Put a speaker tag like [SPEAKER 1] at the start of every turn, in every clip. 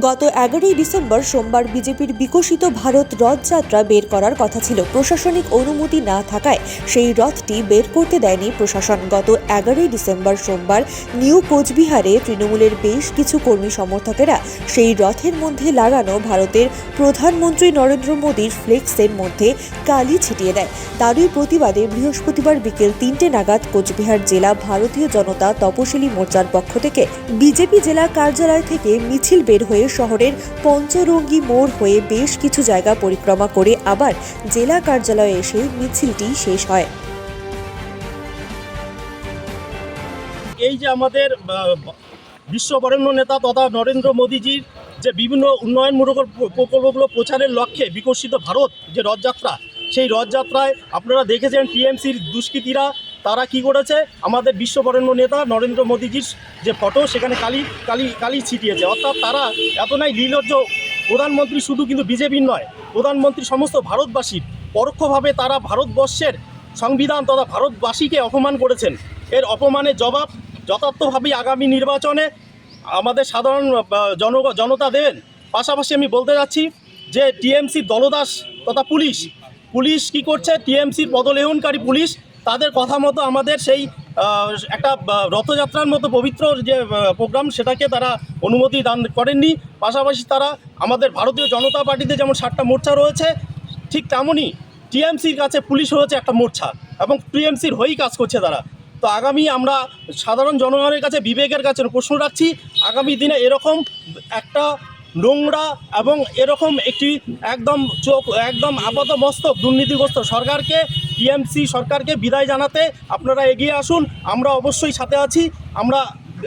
[SPEAKER 1] গত এগারোই ডিসেম্বর সোমবার বিজেপির বিকশিত ভারত রথযাত্রা বের করার কথা ছিল। প্রশাসনিক অনুমতি না থাকায় সেই রথটি বের করতে দেয়নি প্রশাসন। গত এগারোই ডিসেম্বর সোমবার নিউ কোচবিহারে তৃণমূলের বেশ কিছু কর্মী সমর্থকেরা সেই রথের মধ্যে লাগানো ভারতের প্রধানমন্ত্রী নরেন্দ্র মোদীর ফ্লেক্সের মধ্যে কালি ছিটিয়ে দেয়। তারই প্রতিবাদে বৃহস্পতিবার বিকেল তিনটে নাগাদ কোচবিহার জেলা ভারতীয় জনতা তপশিলি মোর্চার পক্ষ থেকে বিজেপি জেলা কার্যালয় থেকে মিছিল বের হয়ে শহরের পঞ্চরঙ্গী মোড় হয়ে বেশ কিছু জায়গা পরিক্রমা করে আবার জেলা কার্যালয়ে এসে মিছিলটি শেষ হয়।
[SPEAKER 2] এই যে আমাদের বিশ্ববরেণ্য নেতা তথা নরেন্দ্র মোদীজির যে বিভিন্ন উন্নয়নমূলক প্র- প্রকল্পগুলো প্রচারের লক্ষ্যে বিকশিত ভারত যে রথযাত্রা, সেই রথযাত্রায় আপনারা দেখেছেন টিএমসির দুষ্কৃতীরা তারা কি করেছে? আমাদের বিশ্ববরেণ্য নেতা নরেন্দ্র মোদীজির যে ফটো সেখানে কালি কালি কালি ছিটিয়েছে। অর্থাৎ তারা এতটাই লীলজ্জ প্রধানমন্ত্রী শুধু কিন্তু বিজেপির নয়, প্রধানমন্ত্রী সমস্ত ভারতবাসীর। পরোক্ষভাবে তারা ভারতবর্ষের সংবিধান তথা ভারতবাসীকে অপমান করেছেন। এর অপমানের জবাব যথার্থভাবেই আগামী নির্বাচনে আমাদের সাধারণ জন, জনতা দেবেন। পাশাপাশি আমি বলতে যাচ্ছি যে টিএমসি দলদাস তথা পুলিশ পুলিশ কি করছে? টিএমসির পদলেহনকারী পুলিশ তাদের কথা মতো আমাদের সেই একটা রথযাত্রার মতো পবিত্র যে প্রোগ্রাম সেটাকে তারা অনুমতি দান করেননি। পাশাপাশি তারা আমাদের ভারতীয় জনতা পার্টিতে যেমন সাতটা মোর্চা রয়েছে, ঠিক তেমনই টিএমসির কাছে পুলিশ হয়েছে একটা মোর্চা এবং টিএমসির হয়েই কাজ করছে তারা। তো আগামী আমরা সাধারণ জনগণের কাছে, বিবেকের কাছে প্রশ্ন রাখছি, আগামী দিনে এরকম একটা নোংরা এবং এরকম একটি একদম চোখ, একদম আপাত মস্তক দুর্নীতিগ্রস্ত সরকারকে টিএমসি সরকারকে বিদায় জানাতে আপনারা এগিয়ে আসুন। আমরা অবশ্যই সাথে আছি। আমরা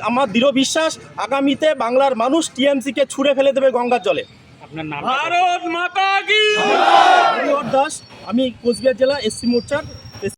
[SPEAKER 2] আমার দৃঢ় বিশ্বাস আগামীতে বাংলার মানুষ টিএমসিকে ছুঁড়ে ফেলে দেবে গঙ্গার জলে।
[SPEAKER 3] আপনার নাম
[SPEAKER 4] ভারত মাতা কি?
[SPEAKER 2] হরিহর দাস আমি কোচবিহার জেলা এসসি মোর্চার